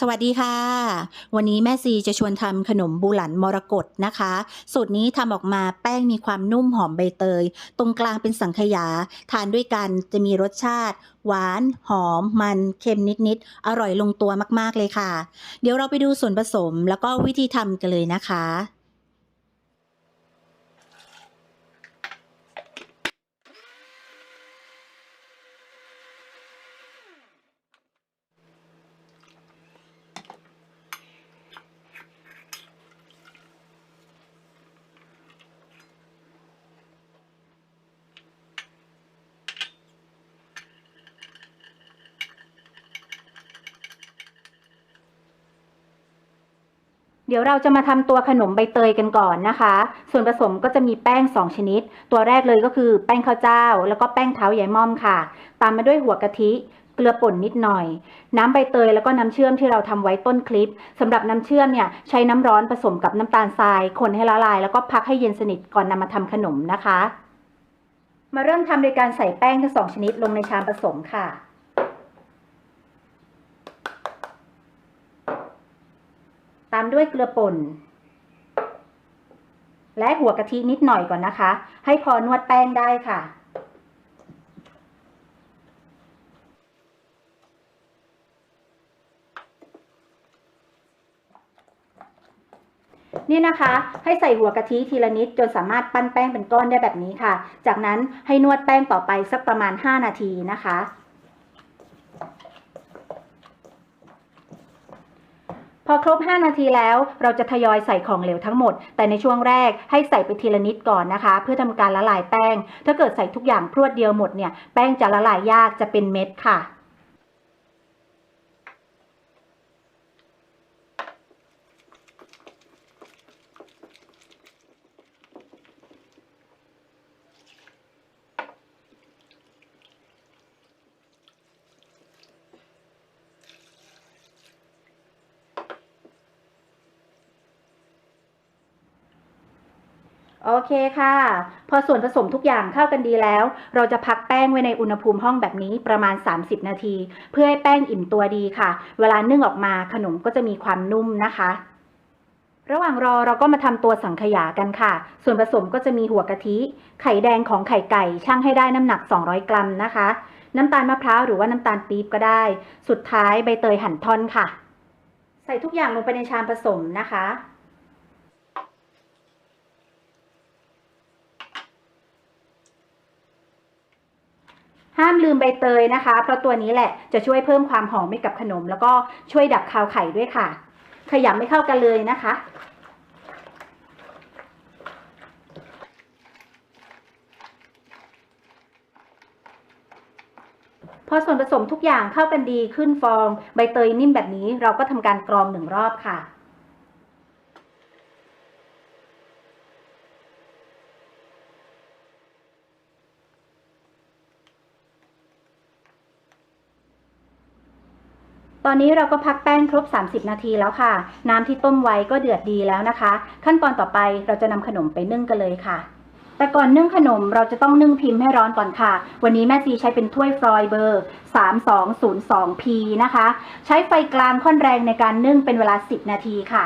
สวัสดีค่ะ วันนี้แม่ซีจะชวนทำขนมบูหลันมรกตนะคะ สูตรนี้ทำออกมาแป้งมีความนุ่มหอมใบเตย ตรงกลางเป็นสังขยา ทานด้วยกันจะมีรสชาติ หวาน หอม มันเค็มนิดๆ อร่อยลงตัวมากๆเลยค่ะ เดี๋ยวเราไปดูส่วนผสมแล้วก็วิธีทำกันเลยนะคะ เดี๋ยวเราจะมาทำตัวขนมใบเตยกันก่อนนะคะ ส่วนผสมก็จะมีแป้ง 2 ชนิด ตัวแรกเลยก็คือแป้งข้าวเจ้า แล้วก็แป้งเท้าใยม่อมค่ะ ตามมาด้วยหัวกะทิเกลือป่นนิดหน่อย น้ำใบเตยแล้วก็น้ำเชื่อมที่เราทำไว้ต้นคลิปสำหรับน้ำเชื่อมเนี่ยใช้น้ำร้อนผสมกับน้ำตาลทราย คนให้ละลาย แล้วก็พักให้เย็นสนิทก่อนนำมาทำขนมนะคะ มาเริ่มทำโดยการใส่แป้งทั้งสองชนิดลงในชามผสมค่ะ ตามด้วยเกลือป่น และหัวกะทินิดหน่อยก่อนนะคะ ให้พอนวดแป้งได้ค่ะ นี่นะคะ ให้ใส่หัวกะทิทีละนิดจนสามารถปั้นแป้งเป็นก้อนได้แบบนี้ค่ะ จากนั้นให้นวดแป้งต่อไปสักประมาณ 5 นาทีนะคะ พอครบ 5 นาทีแล้วเราจะทยอยใส่ของเหลวทั้งหมด แต่ในช่วงแรกให้ใส่ไปทีละนิดก่อนนะคะ เพื่อทำการละลายแป้ง ถ้าเกิดใส่ทุกอย่างพรวดเดียวหมดเนี่ยแป้งจะละลายยากจะเป็นเม็ดค่ะ โอเคค่ะ พอส่วนผสมทุกอย่างเข้ากันดีแล้ว เราจะพักแป้งไว้ในอุณหภูมิห้องแบบนี้ประมาณ 30 นาที เพื่อให้แป้งอิ่มตัวดีค่ะ เวลานึ่งออกมาขนมก็จะมีความนุ่มนะคะ ระหว่างรอเราก็มาทำตัวสังขยากันค่ะ ส่วนผสมก็จะมีหัวกะทิ ไข่แดงของไข่ไก่ช่างให้ได้น้ำหนัก 200 กรัมนะคะ น้ำตาลมะพร้าวหรือว่าน้ำตาลปี๊บก็ได้ สุดท้ายใบเตยหั่นท่อนค่ะ ใส่ทุกอย่างลงไปในชามผสมนะคะ ห้ามลืมใบเตยนะคะ เพราะตัวนี้แหละจะช่วยเพิ่มความหอมให้กับขนม แล้วก็ช่วยดับคาวไข่ด้วยค่ะ ขยำไม่เข้ากันเลยนะคะพอส่วนผสมทุกอย่างเข้ากันดีขึ้นฟอง ใบเตยนิ่มแบบนี้เราก็ทำการกรองหนึ่งรอบค่ะ ตอนนี้เราก็พักแป้งครบ 30 นาทีแล้วค่ะ น้ำที่ต้มไว้ก็เดือดดีแล้วนะคะ ขั้นตอนต่อไปเราจะนำขนมไปนึ่งกันเลยค่ะ แต่ก่อนนึ่งขนมเราจะต้องนึ่งพิมพ์ให้ร้อนก่อนค่ะ วันนี้แม่ซีใช้เป็นถ้วยฟรอยเบอร์ 3202P นะคะ ใช้ไฟกลางค่อนแรงในการนึ่งเป็นเวลา 10 นาทีค่ะ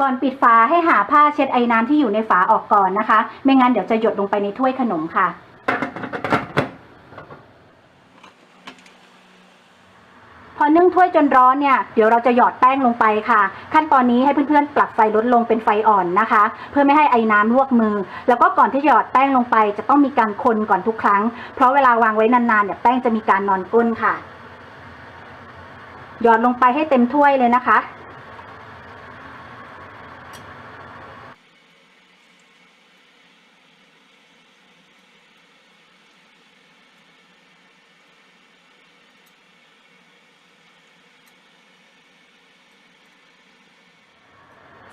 ก่อนปิดฝาให้หาผ้าเช็ดไอ้น้ำที่อยู่ในฝาออกก่อนนะคะ ไม่งั้นเดี๋ยวจะหยดลงไปในถ้วยขนมค่ะ พ อนึ่งถ้วยจนร้อนเนี่ยเดี๋ยวเราจะหยอดแป้งลงไปค่ะ ขั้นตอนนี้ให้เพื่อนๆ ปรับไฟลดลงเป็นไฟอ่อนนะคะ เพื่อไม่ให้ไอ้น้ำลวกมือ แล้วก็ก่อนที่จะหยอดแป้งลงไป จะต้องมีการคนก่อนทุกครั้ง เพราะเวลาวางไว้นานๆเนี่ยแป้งจะมีการนอนก้นค่ะ หยอดลงไปให้เต็มถ้วยเลยนะคะ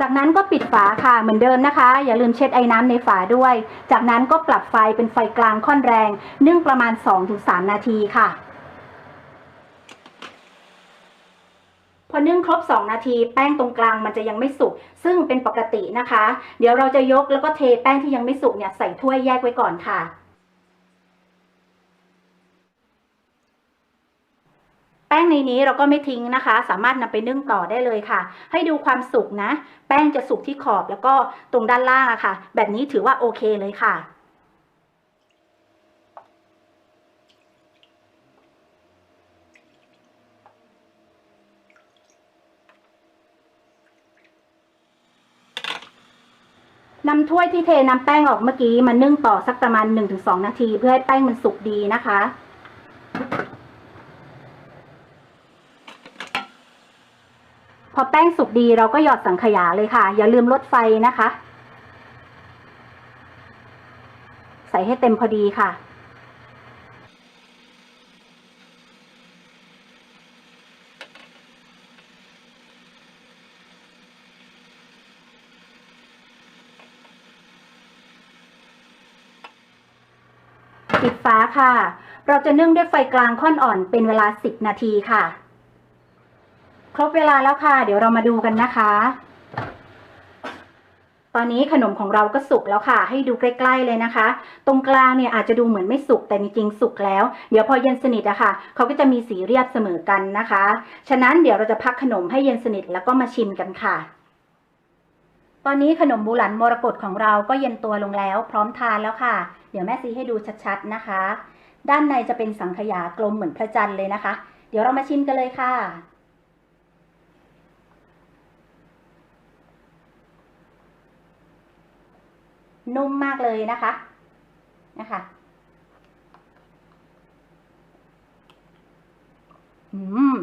จากนั้นก็ปิดฝาค่ะเหมือนเดิมนะคะ อย่าลืมเช็ดไอ้น้ำในฝาด้วย จากนั้นก็ปรับไฟเป็นไฟกลางค่อนแรง นึ่งประมาณ 2-3 นาทีค่ะ พอนึ่งครบ 2 นาที แป้งตรงกลางมันจะยังไม่สุก ซึ่งเป็นปกตินะคะ เดี๋ยวเราจะยกแล้วก็เทแป้งที่ยังไม่สุกเนี่ยใส่ถ้วยแยกไว้ก่อนค่ะ แป้งในนี้เราก็ไม่ทิ้งนะคะ สามารถนำไปนึ่งต่อได้เลยค่ะ ให้ดูความสุกนะ แป้งจะสุกที่ขอบแล้วก็ตรงด้านล่างอะค่ะ แบบนี้ถือว่าโอเคเลยค่ะนำถ้วยที่เทน้ำแป้งออกเมื่อกี้มานึ่งต่อสักประมาณ 1-2 นาที เพื่อให้แป้งมันสุกดีนะคะ อแป้งสุกดีเราก็หยอดสังขยาเลยค่ะ อย่าลืมลดไฟนะคะ ใส่ให้เต็มพอดีค่ะปิดฝาค่ะ เราจะนึ่งด้วยไฟกลางค่อนอ่อนเป็นเวลา 10 นาทีค่ะ ครบเวลาแล้วค่ะ เดี๋ยวเรามาดูกันนะคะ ตอนนี้ขนมของเราก็สุกแล้วค่ะ ให้ดูใกล้ ๆเลยนะคะ ตรงกลางเนี่ยอาจจะดูเหมือนไม่สุกแต่จริงๆสุกแล้ว เดี๋ยวพอเย็นสนิทอะค่ะเขาก็จะมีสีเรียบเสมอกันนะคะ ฉะนั้นเดี๋ยวเราจะพักขนมให้เย็นสนิทแล้วก็มาชิมกันค่ะตอนนี้ขนมบูหลันมรกตของเราก็เย็นตัวลงแล้ว พร้อมทานแล้วค่ะ เดี๋ยวแม่ซีให้ดูชัดๆนะคะ ด้านในจะเป็นสังขยากลมเหมือนพระจันทร์เลยนะคะ เดี๋ยวเรามาชิมกันเลยค่ะ นุ่มมากเลยนะคะนะคะอืม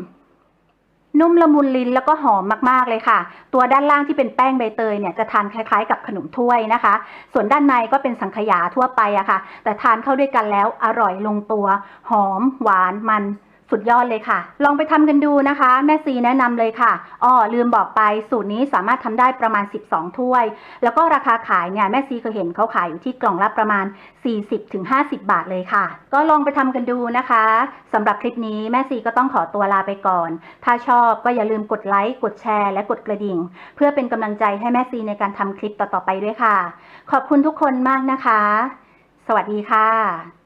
นุ่มละมุนลิ้นแล้วก็หอมมากๆเลยค่ะ ตัวด้านล่างที่เป็นแป้งใบเตยเนี่ยจะทานคล้ายๆ กับขนมถ้วยนะคะ ส่วนด้านในก็เป็นสังขยาทั่วไปอะค่ะ แต่ทานเข้าด้วยกันแล้วอร่อยลงตัว หอม หวานมัน สุดยอดเลยค่ะ ลองไปทำกันดูนะคะ แม่ซีแนะนำเลยค่ะอ้อลืมบอกไปสูตรนี้สามารถทำได้ประมาณ 12 ถ้วย แล้วก็ราคาขายเนี่ยแม่ซีเคยเห็นเขาขายอยู่ที่กล่องละประมาณ 40-50 บาทเลยค่ะ ก็ลองไปทำกันดูนะคะสำหรับคลิปนี้แม่ซีก็ต้องขอตัวลาไปก่อน ถ้าชอบก็อย่าลืมกดไลค์กดแชร์ และกดกระดิ่ง เพื่อเป็นกำลังใจให้แม่ซีในการทำคลิปต่อๆไปด้วยค่ะ ขอบคุณทุกคนมากนะคะ สวัสดีค่ะ